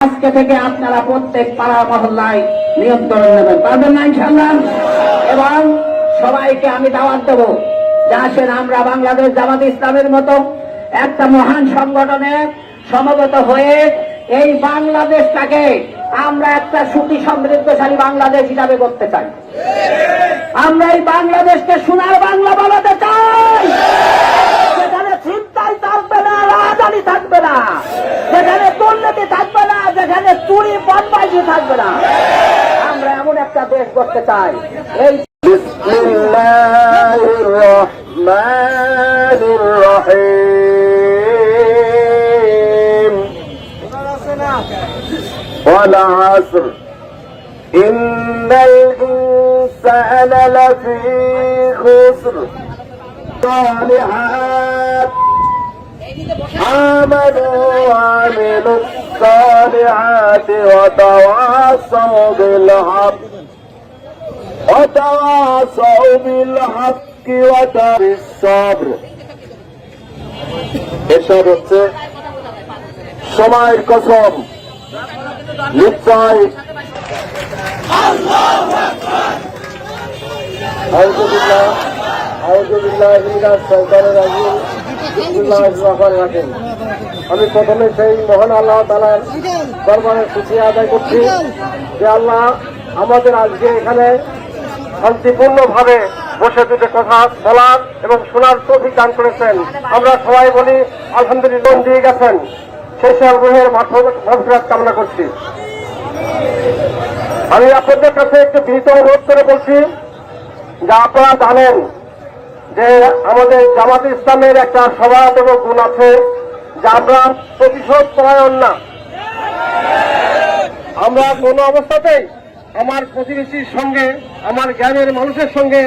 আজকে থেকে আপনারা প্রত্যেক পাড়া মহল্লায় নিয়ন্ত্রণ নেবেন। পারবেন না ইনশাল্লাহ এবং সবাইকে আমি দাওয়াত দেবো। যে আসেন আমরা বাংলাদেশ জামাত ইসলামের মতো একটা মহান সংগঠনে সমবেত হয়ে এই বাংলাদেশটাকে আমরা একটা সুখী, সমৃদ্ধশালী বাংলাদেশ হিসাবে করতে চাই। আমরা এই বাংলাদেশকে সোনার বাংলা বানাতে চাই। যেখানে চিন্তাই থাকবে না রাজধানী থাকবে না যেখানে দুর্নীতি থাকবে না যেখানে চুরি বদমাইশি থাকবে না আমরা এমন একটা দেশ করতে চাই এই بسم الله الرحمن الرحيم والعصر إن الإنسان لفي خسر صالحات آمنوا وعملوا الصالحات وتواصوا بالحق وتواصوا بالحق وتواصوا بالصبر এসব হচ্ছে সময়ের কসম নিশ্চয় আলহামদুলিল্লাহ আলহামদুলিল্লাহ ইন্দার সরকারের আমি প্রথমে সেই মহান আল্লাহ তালার দরবারে খুশি আদায় করছি যে আল্লাহ আমাদের আজকে এখানে শান্তিপূর্ণভাবে বসে দুটো কথা বলার এবং শোনার তৌফিক দান করেছেন। আমরা সবাই বলি, আলহামদুলিল্লাহ দিয়ে গেছেন। সেই সব মাঠফিরাত কামনা করছি। আমি আপনাদের কাছে একটু বিনীত অনুরোধ করে বলছি, যে আপনারা জানেন যে আমাদের জামাত ইসলামের একটা স্বভাব এবং গুণ আছে, যে আমরা প্রতিশোধ পরায়ণ না। আমরা কোনো অবস্থাতেই আমার প্রতিবেশীর সঙ্গে, আমার জ্ঞানের মানুষের সঙ্গে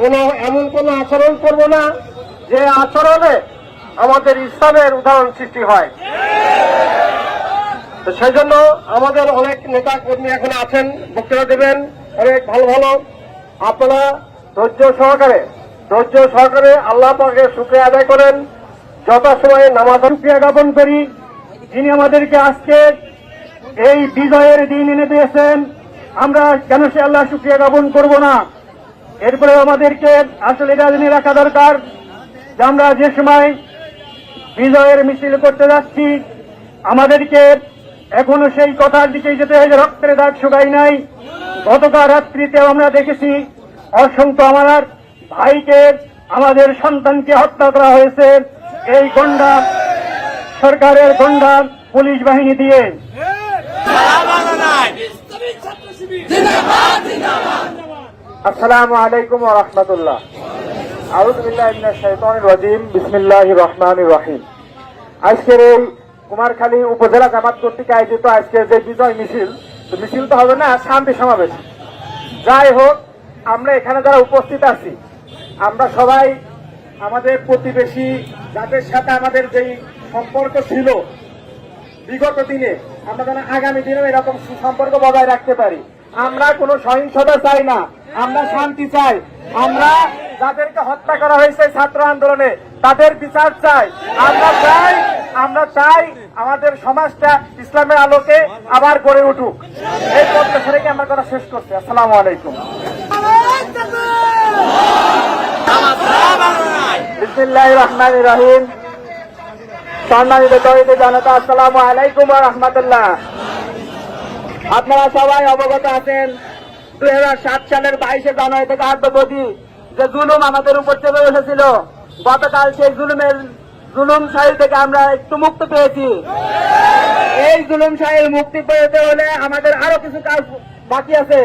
কোনো এমন কোনো আচরণ করব না, যে আচরণে আমাদের ইসলামের উদাহরণ সৃষ্টি হয়। তো সেই জন্য আমাদের অনেক নেতা কর্মী এখন আছেন, বক্তৃতা দেবেন, অনেক ভালো ভালো। আপনারা ধৈর্য সহকারে ধৈর্য সহকারে আল্লাহ পাকে শুক্রিয়া আদায় করেন। যথাসময়ে নামাজ শুক্রিয়া জ্ঞাপন করি। যিনি আমাদেরকে আজকে এই বিজয়ের দিন এনে দিয়েছেন, আমরা কেন সে আল্লাহ শুক্রিয়া জ্ঞাপন করব না? এরপরে আমাদেরকে আসলে এটা জেনে রাখা দরকার যে আমরা যে সময় বিজয়ের মিছিল করতে যাচ্ছি, আমাদেরকে এখনও সেই কথার দিকে যেতে হয় যে রক্তের দাগ শুকাই নাই। গতকাল রাত্রিতেও আমরা দেখেছি, অসংখ্য আমার ভাইকে, আমাদের সন্তানকে হত্যা করা হয়েছে। এই গন্ডা, সরকারের গন্ডা পুলিশ বাহিনী দিয়ে। আসসালামু আলাইকুম রহমতুল্লাহ। রহিম। কুমারখালী উপজেলা কর্তৃক আয়োজিত যে বিজয় মিছিল মিছিল তো হবে না, শান্তি সমাবেশ। যাই হোক, আমরা এখানে যারা উপস্থিত আছি আমরা সবাই আমাদের প্রতিবেশী যাদের সাথে আমাদের যেই সম্পর্ক ছিল, বিগত দিনে আমরা যেন আগামী দিনেও এরকম সুসম্পর্ক বজায় রাখতে পারি। আমরা কোনো সহিংসতা চাই না, আমরা শান্তি চাই। আমরা যাদেরকে হত্যা করা হয়েছে ছাত্র আন্দোলনে, তাদের বিচার চাই। আমরা চাই আমরা চাই আমাদের সমাজটা ইসলামের আলোকে আবার গড়ে উঠুক। এই প্রত্যাশা রেখে আমার কথা শেষ করছি। আসসালামু আলাইকুম। আপনারা সবাই অবগত আছেন, দুই সালের বাইশে জানুয়ারি থেকে আট অবধি যে জুলুম আমাদের উপর চেপে বসেছিল গতকাল সেই জুলুমের জুলুম শাহী থেকে আমরা একটু মুক্ত পেয়েছি। এই জুলুম শাহীর মুক্তি পেতে হলে আমাদের আরও কিছু কাজ বাকি আছে।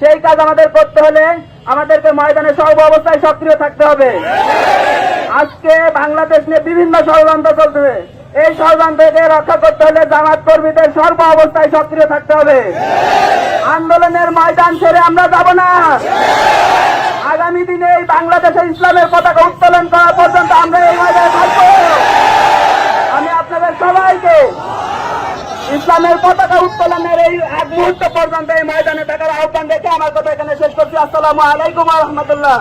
সেই কাজ আমাদের করতে হলে আমাদেরকে ময়দানে সর্ব অবস্থায় সক্রিয় থাকতে হবে। আজকে বাংলাদেশ নিয়ে বিভিন্ন ষড়যন্ত্র চলছে। এই ষড়যন্ত্রকে রক্ষা করতে হলে জামাত কর্মীদের সর্ব অবস্থায় সক্রিয় থাকতে হবে। আন্দোলনের ময়দান ছেড়ে আমরা যাব না। আগামী দিনে এই বাংলাদেশে ইসলামের পতাকা উত্তোলন করা পর্যন্ত আমরা এই ময়দানে থাকব আমি আপনাদের সবাইকে ইসলামের পতাকা উত্তোলনের এই এক মুহূর্ত পর্যন্ত এই ময়দানে থাকার আহ্বান রেখে আমার কথা এখানে শেষ করছি। আসসালামু আলাইকুম রহমতুল্লাহ।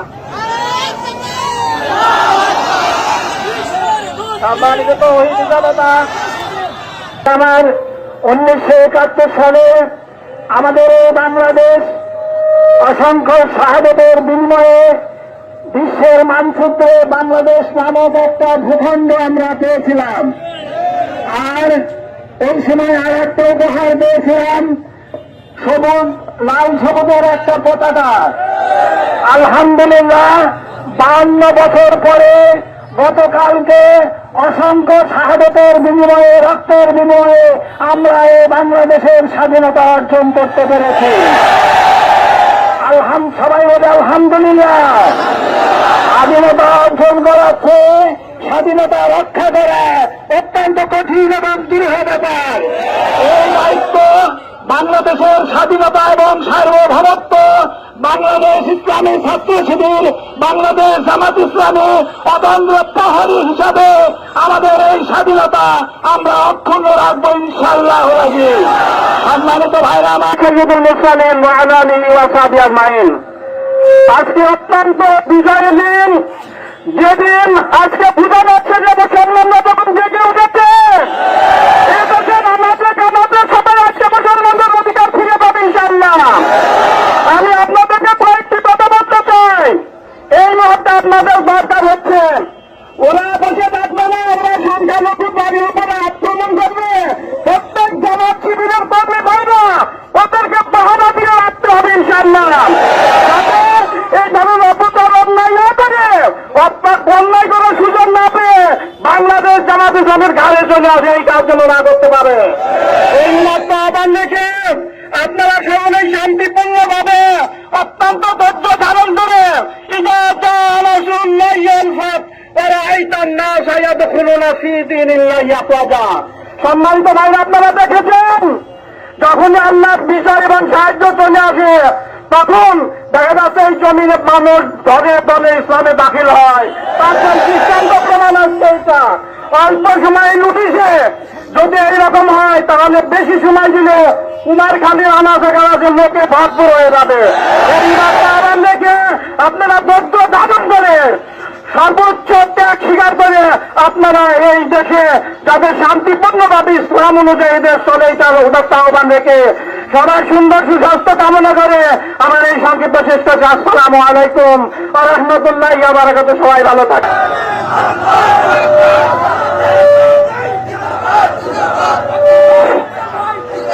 আমার উনিশশো একাত্তর সালে আমাদের এই বাংলাদেশ অসংখ্য শাহাদতের বিনিময়ে বিশ্বের মানচিত্রে বাংলাদেশ নামক একটা ভূখণ্ড আমরা পেয়েছিলাম। আর এই সময় আর একটা উপহার পেয়েছিলাম। সবুজ, লাল সবুজের একটা পতাকা। আলহামদুলিল্লাহ, বান্ন বছর পরে গতকালকে অসংখ্য শাহাদতের বিনিময়ে, রক্তের বিনিময়ে আমরা এই বাংলাদেশের স্বাধীনতা অর্জন করতে পেরেছি। আলহাম, সবাই বলে আলহামদুলিল্লাহ। স্বাধীনতা অর্জন করাচ্ছে স্বাধীনতা রক্ষা করা অত্যন্ত কঠিন এবং দৃঢ় ব্যাপার। এই দায়িত্ব বাংলাদেশের স্বাধীনতা এবং সার্বভৌমত্ব, বাংলাদেশ ইসলামী ছাত্র শিবির, বাংলাদেশ জামাত ইসলামী অতন্ত্র প্রহরী হিসাবে আমাদের এই স্বাধীনতা আমরা অক্ষুণ্ণ রাখব ইনশাল্লাহ সম্মানিত ভাইরা আমার শহীদুল মুসলিম মহানালী ওয়াসাবি আজমাইন। আজকে অত্যন্ত বিজয়ের দিন। যেদিন আজকে বোঝা যাচ্ছে যে মুসলমানরা তখন জেগে উঠেছে চাই। এই আপনাদের ওরা না উপরে আক্রমণ করবে, প্রত্যেক জামাত শিবিরের কর্মী ভাইরা ওদেরকে বাহানা দিয়ে রাখতে হবে ইনশাল্লাহ বন্যায় করার সুযোগ না পেয়ে বাংলাদেশ জামাত ইসলামের ঘাড়ে চলে আসে, এই কাজ যেন না করতে পারে। এই মাত্র আহ্বান রেখে আপনারা সকলেই শান্তিপূর্ণ ভাবে অত্যন্ত ধৈর্য ধারণ করে সম্মানিত ভাই আপনারা দেখেছেন? যখন আল্লাহ বিচার এবং সাহায্য চলে আসে তখন দেখা যাচ্ছে এই জমিনে মানুষ ধরে দলে ইসলামে দাখিল হয়। তারপর দৃষ্টান্ত প্রমাণ আসছে এটা অল্প সময় নোটিশে যদি এইরকম হয়, তাহলে বেশি সময় দিলে কুমার খালি আনাচে গানাচে লোকে ভরপুর হয়ে যাবে। আবার আপনারা বদ্ধ ধারণ করে সর্বোচ্চ ত্যাগ স্বীকার করে আপনারা এই দেশে যাদের শান্তিপূর্ণভাবে ইসলাম অনুযায়ী দেশ চলে তার উদাত্ত আহ্বান রেখে সবাই সুন্দর সুস্বাস্থ্য কামনা করে আমার এই সংক্ষিপ্ত শেষ করছি আসসালামু আলাইকুম রহমতুল্লাহ বারাকাত সবাই ভালো থাকে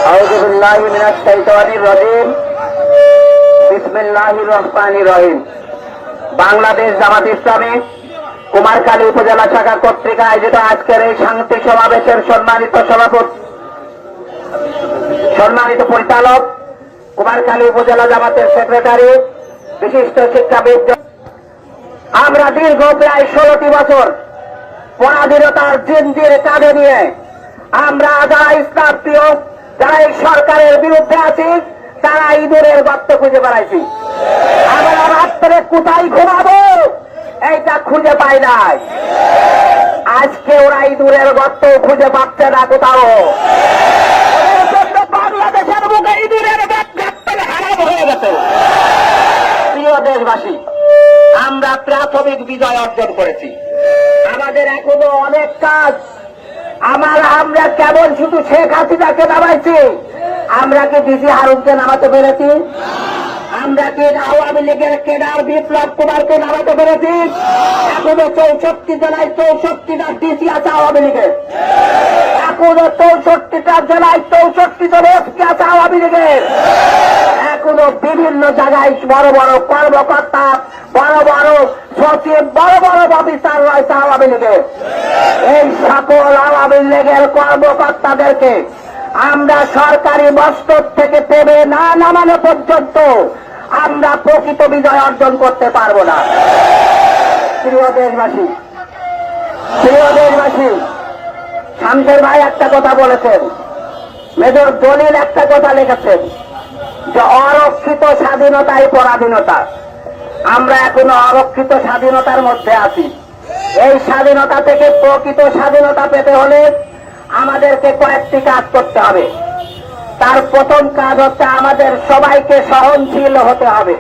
أعوذ بالله من الشيطان الرجيم بسم الله الرحمن الرحيم বাংলাদেশ জামাত ইসলামী কুমারখালী উপজেলা শাখা কর্তৃক আয়োজিত আজকের এই সাংস্কৃতিক সমাবেশের সম্মানিত সভাপতি সম্মানিত পরিচালক, কুমারখালী উপজেলা জামাতের সেক্রেটারি, বিশিষ্ট শিক্ষাবিদ আমরা দীর্ঘ প্রায় ষোলোটি বছর পরাধীনতার জিন্দির কাঁধে নিয়ে আমরা যারা ইসলাম যারা এই সরকারের বিরুদ্ধে আছি তারা ইঁদুরের গর্ত খুঁজে বেড়াইছি। আমরা রাত্রে কোথায় ঘুমাবো, এইটা খুঁজে পাই নাই। আজকে ওরা ইঁদুরের গর্ত খুঁজে পাচ্ছে না কোথাও। প্রিয় দেশবাসী, আমরা প্রাথমিক বিজয় অর্জন করেছি। আমাদের এখনও অনেক কাজ। আমার আমরা কেমন শুধু শেখ হাসিনাকে নামাইছি। আমরা কি ডিসি হারুনকে নামাতে পেরেছি? আমরা কি আওয়ামী লীগের বিপ্লব কুমারকে নামাতে পেরেছি এখনও চৌষট্টি জেলায় চৌষট্টিটা ডিসি আছে আওয়ামী লীগের। এখনও চৌষট্টিটা জেলায় চৌষট্টি জন এসপি আছে আওয়ামী লীগের। এখনও বিভিন্ন জায়গায় বড় বড় কর্মকর্তা, বড় বড় সচিব, বড় বড় অফিসার রয়েছে আওয়ামী লীগের। এই সকল আওয়ামী লীগের কর্মকর্তাদেরকে আমরা সরকারি বস্তর থেকে পেবে না নামানো পর্যন্ত আমরা প্রকৃত বিজয় অর্জন করতে পারব না। প্রিয় দেশবাসী প্রিয় দেশবাসী, শামসের ভাই একটা কথা বলেছেন, মেজর দলিল একটা কথা লিখেছেন যে অরক্ষিত স্বাধীনতাই পরাধীনতা। আমরা এখনও অরক্ষিত স্বাধীনতার মধ্যে আছি। এই স্বাধীনতা থেকে প্রকৃত স্বাধীনতা পেতে হলে আমাদেরকে কয়েকটি কাজ করতে হবে। তার প্রথম কাজ হচ্ছে আমাদের সবাইকে সহনশীল হতে হবে।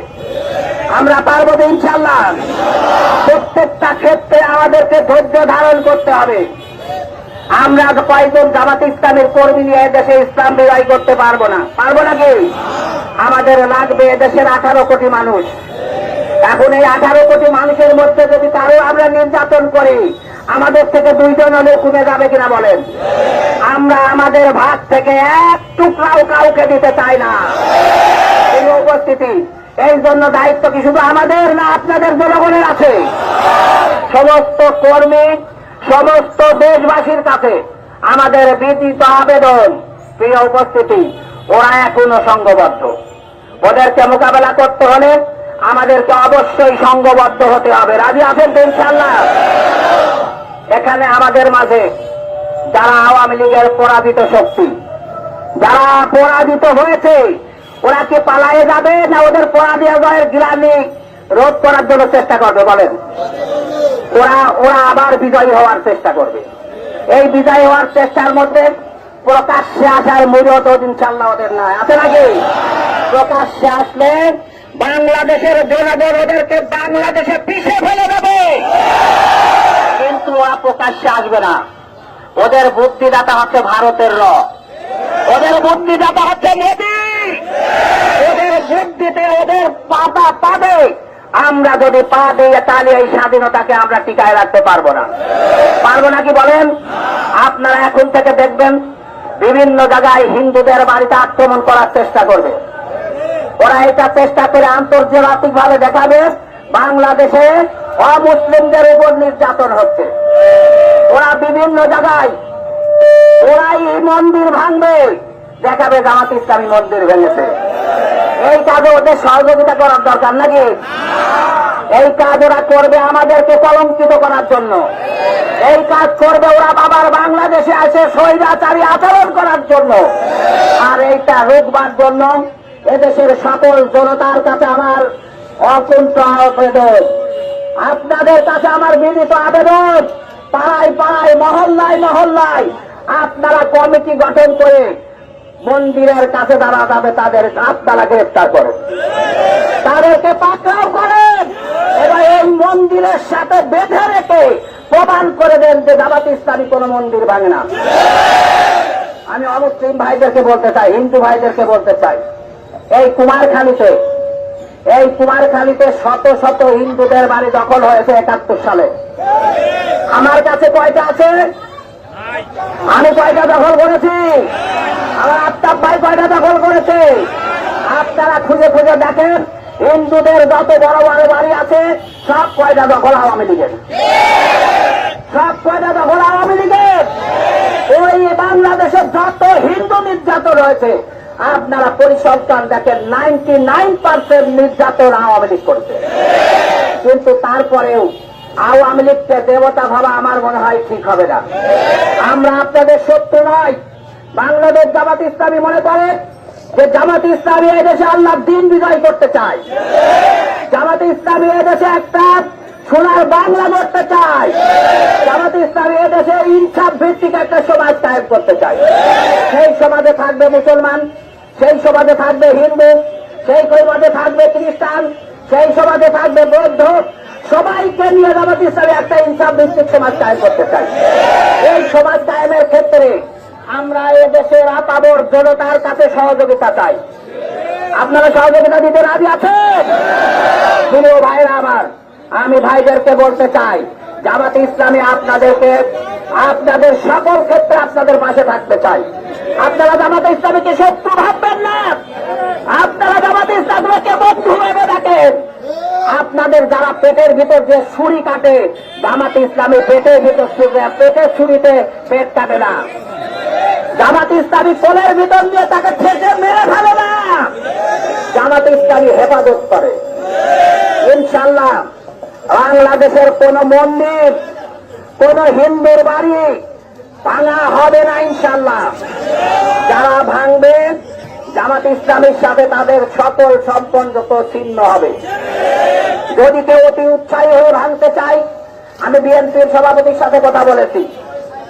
আমরা পারব তো ইনশাল্লাহ প্রত্যেকটা ক্ষেত্রে আমাদেরকে ধৈর্য ধারণ করতে হবে। আমরা কয়েকজন জামাত ইসলামের কর্মী নিয়ে এদেশে ইসলাম বিদায় করতে পারব না। পারব নাকি? আমাদের লাগবে এদেশের আঠারো কোটি মানুষ। এখন এই আঠারো কোটি মানুষের মধ্যে যদি কারও আমরা নির্যাতন করি, আমাদের থেকে দুইজন হলে কমে যাবে কিনা বলেন? আমরা আমাদের ভাগ থেকে এক টুকরাও কাউকে দিতে চাই না। এই উপস্থিতি, এই জন্য দায়িত্ব কি শুধু আমাদের না আপনাদের জনগণের আছে? সমস্ত কর্মী, সমস্ত দেশবাসীর কাছে আমাদের বিদিত আবেদন, প্রিয় উপস্থিতি, ওরা এখনও সংঘবদ্ধ। ওদেরকে মোকাবেলা করতে হলে আমাদেরকে অবশ্যই সংঘবদ্ধ হতে হবে। রাজি আছেন তো ইনশাল্লাহ এখানে আমাদের মাঝে যারা আওয়ামী লীগের পরাজিত শক্তি, যারা পরাজিত হয়েছে, ওরা কি পালায়ে যাবে না ওদের পরাজয় গ্লানি রোধ করার জন্য চেষ্টা করবে বলেন? ওরা ওরা আবার বিজয়ী হওয়ার চেষ্টা করবে। এই বিজয়ী হওয়ার চেষ্টার মধ্যে প্রকাশ্যে আসার মূলত ইনশাল্লাহ ওদের নয় আছে নাকি? প্রকাশ্যে আসলে বাংলাদেশের জনগণ ওদেরকে বাংলাদেশে পিছিয়ে ফেলে দেবে। কিন্তু ওরা প্রকাশ্যে আসবে না। ওদের বুদ্ধিদাতা হচ্ছে ভারতের র। ওদের বুদ্ধিদাতা হচ্ছে মোদী। ওদের বুদ্ধিতে ওদের পাতা পাবে। আমরা যদি পা দিয়ে তাহলে এই স্বাধীনতাকে আমরা টিকায় রাখতে পারব না। পারব নাকি বলেন? আপনারা এখন থেকে দেখবেন বিভিন্ন জায়গায় হিন্দুদের বাড়িতে আক্রমণ করার চেষ্টা করবে। ওরা এটা চেষ্টা করে আন্তর্জাতিক ভাবে দেখাবে, বাংলাদেশে অমুসলিমদের উপর নির্যাতন হচ্ছে। ওরা বিভিন্ন জায়গায় ওরাই এই মন্দির ভাঙবে, দেখাবে জামাত ইসলামী মন্দির ভেঙেছে। এই কাজে ওদের সহযোগিতা করার দরকার নাকি? এই কাজ ওরা করবে আমাদেরকে কলঙ্কিত করার জন্য। এই কাজ করবে ওরা বাবার বাংলাদেশে আসে স্বৈরাচারী আচরণ করার জন্য। আর এইটা রোকবার জন্য এদেশের সকল জনতার কাছে আমার অকুণ্ঠ আবেদন। আপনাদের কাছে আমার বিনীত আবেদন। পাড়ায় পাড়ায়, মহল্লায় মহল্লায় আপনারা কমিটি গঠন করে মন্দিরের কাছে যারা যাবে তাদের আপনারা গ্রেফতার করেন। তাদেরকে পাকড়াও করেন। এবার এই মন্দিরের সাথে বেঁধে রেখে প্রমাণ করে দেন যে জামাত ইসলামী কোন মন্দির ভাঙে না। আমি অমুসলিম ভাইদেরকে বলতে চাই, হিন্দু ভাইদেরকে বলতে চাই। এই কুমারখালীতে এই কুমারখালীতে শত শত হিন্দুদের বাড়ি দখল হয়েছে একাত্তর সালে। আমার কাছে কয়টা আছে? আমি কয়টা দখল করেছি? আমার আত্মাব ভাই কয়টা দখল করেছে? আপনারা খুঁজে খুঁজে দেখেন, হিন্দুদের যত বড় বড় বাড়ি আছে, সব কয়টা দখল আওয়ামী লীগের? সব কয়টা দখল আওয়ামী লীগের? ওই বাংলাদেশের যত হিন্দু নির্যাতন রয়েছে আপনারা পরিসংখ্যান দেখেন নাইনটি নাইন পার্সেন্ট নির্যাতন আওয়ামী লীগ করছে। কিন্তু তারপরেও আওয়ামী লীগকে দেবতা ভাবা আমার মনে হয় ঠিক হবে না। আমরা আপনাদের শত্রু নয়। বাংলাদেশ জামাত ইসলামী মনে করে যে জামাত ইসলামী এদেশে আল্লাহ দিন বিজয় করতে চায়। জামাত ইসলামী এদেশে একটা সোনার বাংলা করতে চায়। জামাত ইসলামী এদেশে ইনসাফ ভিত্তিক একটা সমাজ কায়েম করতে চায়। সেই সমাজে থাকবে মুসলমান সেই সমাজে থাকবে হিন্দু, সেই সমাজে থাকবে খ্রিস্টান, সেই সমাজে থাকবে বৌদ্ধ। সবাইকে নিয়ে জামাত ইসলামী একটা ইনসাফ ভিত্তিক সমাজ কায়েম করতে চাই। এই সমাজ কায়েমের ক্ষেত্রে আমরা এ দেশের আতাবর জনতার কাছে সহযোগিতা চাই। আপনারা সহযোগিতা দিতে রাজি আছেন? প্রিয় ভাইরা আমার, আমি ভাইদেরকে বলতে চাই, জামাত ইসলামে আপনাদেরকে আপনাদের সকল ক্ষেত্রে আপনাদের পাশে থাকতে চাই। আপনারা জামাত ইসলামীকে শত্রু ভাববেন না। আপনারা জামাত ইসলামীকে বন্ধু ভেবে দেখেন। আপনাদের যারা পেটের ভিতর যে ছুরি কাটে, জামাত ইসলামী পেটের ভিতর পেটের ছুরিতে পেট কাটে না। জামাত ইসলামী কোলের ভিতর দিয়ে তাকে ঠেকে মেরে ফেলে না। জামাত ইসলামী হেফাজত করে। ইনশাল্লাহ বাংলাদেশের কোন মন্দির কোন হিন্দুর বাড়ি ভাঙা হবে না ইনশাল্লাহ যারা ভাঙবে, জামাত ইসলামের সাথে তাদের সকল সম্পর্ক ছিন্ন হবে। যদি কেউ অতি উৎসাহী হয়ে ভাঙতে চাই আমি বিএনপির সভাপতির সাথে কথা বলেছি,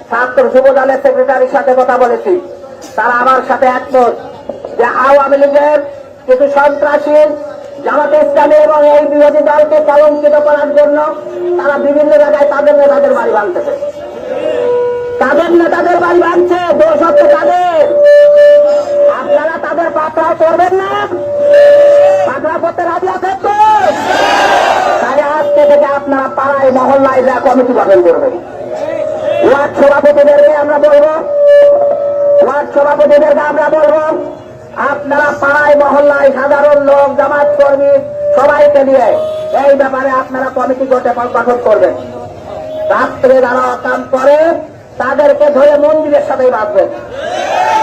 ছাত্র যুব দলের সেক্রেটারির সাথে কথা বলেছি, তারা আমার সাথে একমত যে আওয়ামী লীগের কিছু সন্ত্রাসী জামাতে ইসলামী এবং এই বিরোধী দলকে কলঙ্কিত করার জন্য তারা বিভিন্ন জায়গায় তাদের নেতাদের বাড়ি ভাঙতেছে তাদের নেতাদের বাড়ি ভাঙছে দোষ হচ্ছে তাদের। আপনারা তাদের পাকড়াও করবেন না। পাকড়া করতে রাজি আছেন তো? তাই আজকে থেকে আপনারা পাড়ায়, মহল্লায় যা কমিটি গঠন করবেন। ওয়ার্ড সভাপতিদেরকে আমরা বলব। ওয়ার্ড সভাপতিদেরকে আমরা বলব আপনারা পাড়ায়, মহল্লায় সাধারণ লোক, জামাত কর্মী, সবাইকে নিয়ে এই ব্যাপারে আপনারা কমিটি গঠন গঠন করবেন। রাত্রে যারা কাম করে, তাদেরকে ধরে মন্দিরের সাথেই বাঁধবেন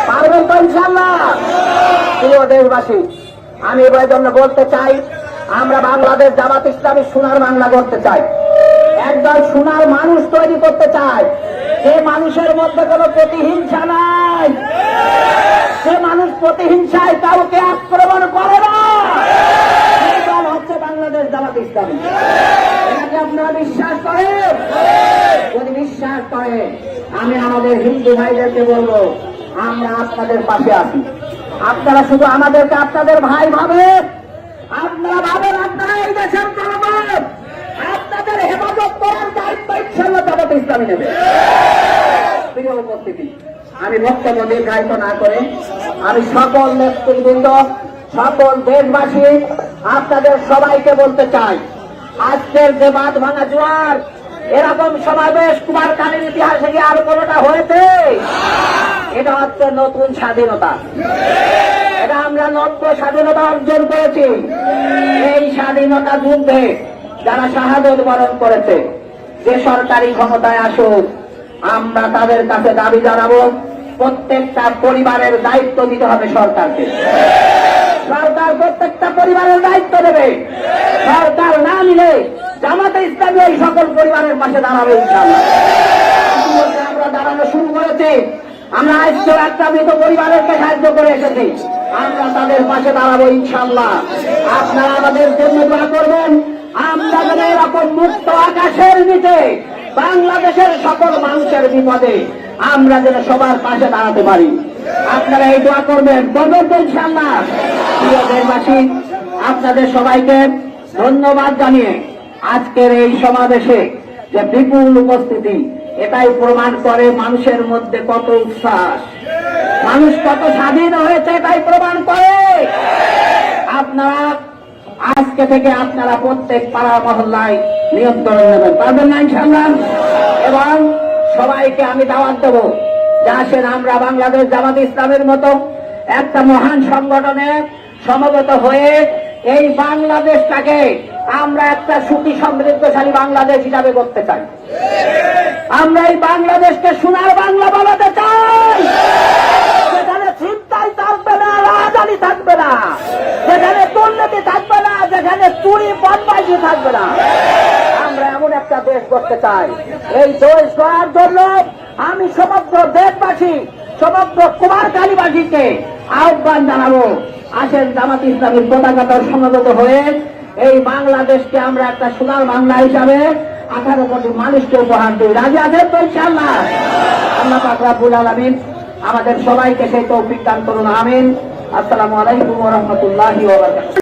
পারবেন তো ইনশাল্লাহ প্রিয় দেশবাসী, আমি এবার জন্য বলতে চাই, আমরা বাংলাদেশ জামাত ইসলামী সোনার বাংলা করতে চাই। একদল সোনার মানুষ তৈরি করতে চাই যে মানুষের মধ্যে কোনো প্রতিহিংসা নাই। সে মানুষ প্রতিহিংসায় কাউকে আক্রমণ করে না। হচ্ছে বাংলাদেশ জামাত ইসলামী। এটাকে আপনারা বিশ্বাস করেন? যদি বিশ্বাস করেন, আমি আমাদের হিন্দু ভাইদেরকে বলব, আমরা আপনাদের পাশে আছি। আপনারা শুধু আমাদেরকে আপনাদের ভাই ভাবেন। আপনারা ভাবেন আপনারা এই দেশের জনগণ। আপনাদের হেফাজত করার দায়িত্ব ইনশাল্লাহ জামাত ইসলামী নেবে। প্রিয় উপস্থিতি আমি বক্তব্য দীর্ঘায়িত না করে, আমি সকল নেতৃবৃন্দ, সকল দেশবাসী আপনাদের সবাইকে বলতে চাই, আজকের যে বাঁধ ভাঙা জোয়ার, এরকম সমাবেশ কুমার কালীর ইতিহাসে কি আর কোনোটা হয়েছে? এটা হচ্ছে নতুন স্বাধীনতা। এটা আমরা নব্য স্বাধীনতা অর্জন করেছি। এই স্বাধীনতা যুদ্ধে যারা শাহাদত বরণ করেছে, যে সরকারি ক্ষমতায় আসুক, আমরা তাদের কাছে দাবি জানাব প্রত্যেকটা পরিবারের দায়িত্ব দিতে হবে সরকারকে। সরকার প্রত্যেকটা পরিবারের দায়িত্ব দেবে। সরকার না নিলে জামাতে ইসলামী এই সকল পরিবারের পাশে দাঁড়াবে আমরা দাঁড়ানো শুরু করেছি। আমরা আজকের একটা মৃত পরিবারকে সাহায্য করে এসেছি। আমরা তাদের পাশে দাঁড়াবো ইনশাল্লাহ আপনারা আমাদের জন্য দোয়া করবেন। আমরা যেন এরকম মুক্ত আকাশের নিচে বাংলাদেশের সকল মানুষের বিপদে আমরা যেন সবার পাশে দাঁড়াতে পারি। আপনারা এই দোয়া করবেন। প্রিয় দেশবাসী, আপনাদের সবাইকে ধন্যবাদ জানিয়ে আজকের এই সমাবেশে যে বিপুল উপস্থিতি, এটাই প্রমাণ করে মানুষের মধ্যে কত উচ্ছ্বাস। মানুষ কত স্বাধীন হয়েছে, এটাই প্রমাণ করে। আপনারা আজকে থেকে আপনারা প্রত্যেক পাড়া মহল্লায় নিয়ন্ত্রণ নেবেন। পারবেন না ইনশাল্লাহ এবং সবাইকে আমি দাওয়াত দেবো। যে আসেন আমরা বাংলাদেশ জামাত ইসলামের মতো একটা মহান সংগঠনে সমবেত হয়ে এই বাংলাদেশটাকে আমরা একটা সুখী সমৃদ্ধশালী বাংলাদেশ হিসাবে করতে চাই। আমরা এই বাংলাদেশকে সোনার বাংলা বানাতে চাই। যেখানে চিন্তাই থাকবে না রাজানি থাকবে না, যেখানে দুর্নীতি থাকবে না, যেখানে চুরি, বদমাইশি থাকবে না আমরা এমন একটা দেশ করতে চাই। এই দেশ করার জন্য আমি সমগ্র দেশবাসী, সমগ্র কুমারকালীবাসীকে আহ্বান জানাব। আসেন জামাত ইসলামীর পতাকাটার সমবেত হয়ে এই বাংলাদেশকে আমরা একটা সোনার বাংলা হিসাবে আঠারো কোটি মানুষকে উপহার দিই। রাজি আছেন তো ইনশাল্লাহ আল্লাহ পাক রাব্বুল আলামিন আমাদের সবাইকে সেই তৌফিক দান করুন। আমিন। আসসালামু আলাইকুম রাহমাতুল্লাহি